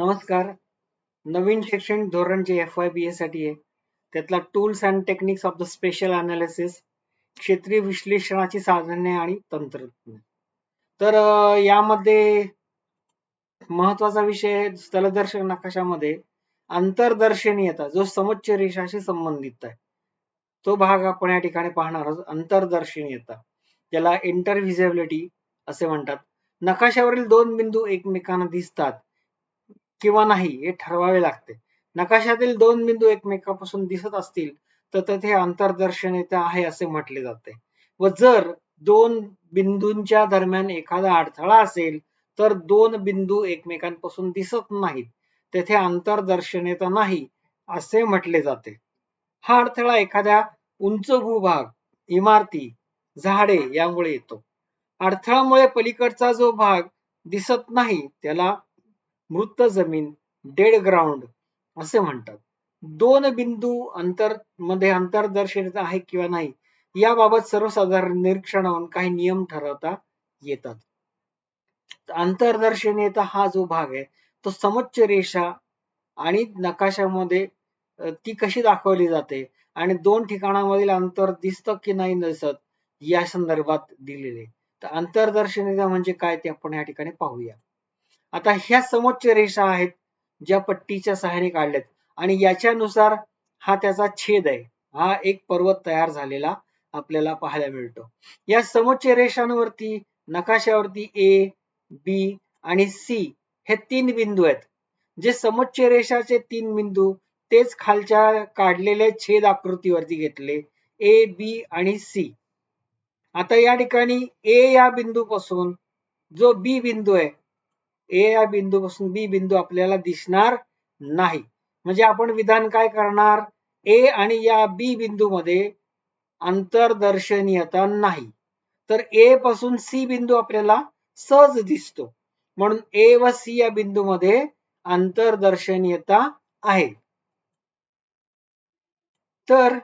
नमस्कार. नवीन शैक्षणिक धोरण जे एफ वाय बी ए साठी आहे. त्यातला tools and techniques of the spatial analysis क्षेत्रीय विश्लेषणाची साधने आणि तंत्रज्ञान. तर यामध्ये महत्त्वाचा विषय स्थलदर्शक नकाशामध्ये अंतरदर्शनीयता जो समोच्च रेषाशी संबंधित आहे. तो भाग आपण या ठिकाणी पाहणार आहोत अंतर्दर्शनीयता. ज्याला इंटरव्हिजिबिलिटी असे म्हणतात. नकाशावरील दोन बिंदू एकमेकांना दिसतात. किंवा नाही हे ठरवावे लागते. नकाशातील दोन बिंदू एकमेकांपासून दिसत असतील तर तेथे अंतर्दर्शनीयता आहे असे म्हटले जाते. व जर दोन बिंदूंच्या दरम्यान एखादा अडथळा असेल तर दोन बिंदू एकमेकांपासून दिसत नाहीत. तेथे अंतर्दर्शनीयता नाही असे म्हटले जाते. हा अडथळा एखाद्या उंच भूभाग इमारती झाडे यामुळे येतो. अडथळामुळे पलीकडचा जो भाग दिसत नाही त्याला मृत जमीन डेड ग्राउंड असे म्हणतात. दोन बिंदू अंतरमध्ये अंतर्दर्शनीयता आहे किंवा नाही याबाबत सर्वसाधारण निरीक्षणावरून काही नियम ठरवता येतात. अंतर्दर्शनीयता हा जो भाग आहे तो समोच्च रेषा आणि नकाशामध्ये ती कशी दाखवली जाते आणि दोन ठिकाणामधील अंतर दिसतं की नाही दिसत या संदर्भात दिलेले. तर अंतर्दर्शनीयता म्हणजे काय ते आपण या ठिकाणी पाहूया. आता ह्या समोच्च रेषा आहेत ज्या पट्टीच्या सहाय्याने काढल्यात. आणि याच्यानुसार हा त्याचा छेद आहे. हा एक पर्वत तयार झालेला आपल्याला पाहायला मिळतो. या समोच्च रेषांवरती नकाशावरती ए बी आणि सी हे तीन बिंदू आहेत. जे समोच्च रेषाचे तीन बिंदू तेच खालच्या काढलेल्या छेद आकृतीवरती घेतले. ए बी आणि सी आता या ठिकाणी ए या बिंदूपासून जो बी बिंदू आहे ए या बिंदूपासून बी बिंदू आपल्याला दिसणार नाही. म्हणजे आपण विधान काय करणार? ए आणि या बी बिंदूमध्ये अंतरदर्शनीयता नाही. तर ए पासून सी बिंदू आपल्याला सहज दिसतो. म्हणून ए व सी या बिंदूमध्ये अंतरदर्शनीयता आहे. तर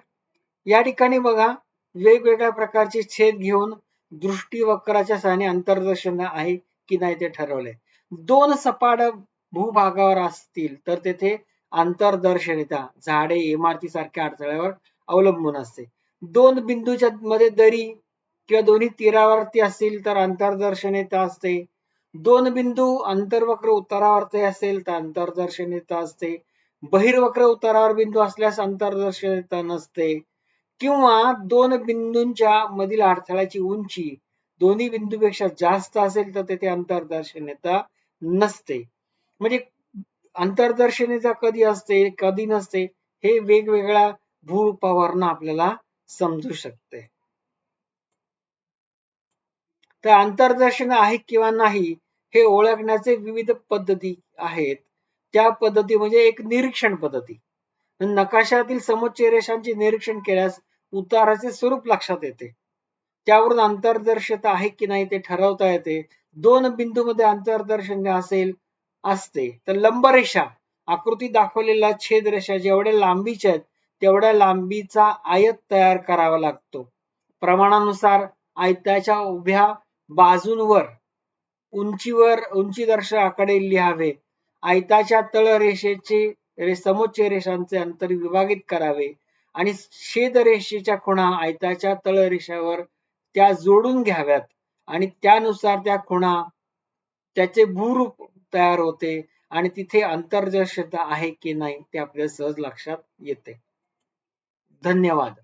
या ठिकाणी बघा वेगवेगळ्या प्रकारचे छेद घेऊन दृष्टीवक्राच्या साने अंतर्दर्शन आहे की नाही ते ठरवले दोन सपाट भूभागावर असतील तर तेथे आंतरदर्शनिता झाडे इमारती सारख्या अडथळ्यावर अवलंबून असते. दोन बिंदूच्या मध्ये दरी किंवा दोन्ही तीरावरती असतील तर अंतर्दर्शनीयता असते. दोन बिंदू अंतर्वक्र उतारावरती असेल तर अंतर्दर्शनीयता असते. बहिर्वक्र उतारावर बिंदू असल्यास अंतर्दर्शनीयता नसते. किंवा दोन बिंदूंच्या मधील अडथळ्याची उंची दोन्ही बिंदूपेक्षा जास्त असेल तर तेथे अंतर्दर्शनीयता नसते. म्हणजे अंतर्दर्शनीयता कधी असते कधी नसते हे वेगवेगळ्या भूरूपावरनं आपल्याला समजू शकते. तर अंतरदर्शन आहे किंवा नाही हे ओळखण्याचे विविध पद्धती आहेत. त्या पद्धती म्हणजे एक निरीक्षण पद्धती. नकाशातील समोच्च रेषांचे निरीक्षण केल्यास उताराचे स्वरूप लक्षात येते. त्यावरून अंतर्दर्शता आहे की नाही ते ठरवता येते. दोन बिंदूमध्ये अंतर्दर्शन असेल असते. तर लंबरेषा आकृती दाखवलेल्या छेद रेषा जेवढ्या लांबीच्या आहेत तेवढ्या लांबीचा आयत तयार करावा लागतो. प्रमाणानुसार आयताच्या उभ्या बाजूंवर उंचीवर उंची दर्शक आकडे लिहावे. आयताच्या तळरेषेचे रे- समोच्च रेषांचे अंतर विभागित करावे. आणि छेद रेषेच्या खुणा आयताच्या तळरेषावर त्या जोडून घ्याव्यात. आणि त्यानुसार त्या खुणा त्याचे भूरूप तयार होते. आणि तिथे अंतर्जशता आहे की नाही ते आपल्याला सहज लक्षात येते. धन्यवाद.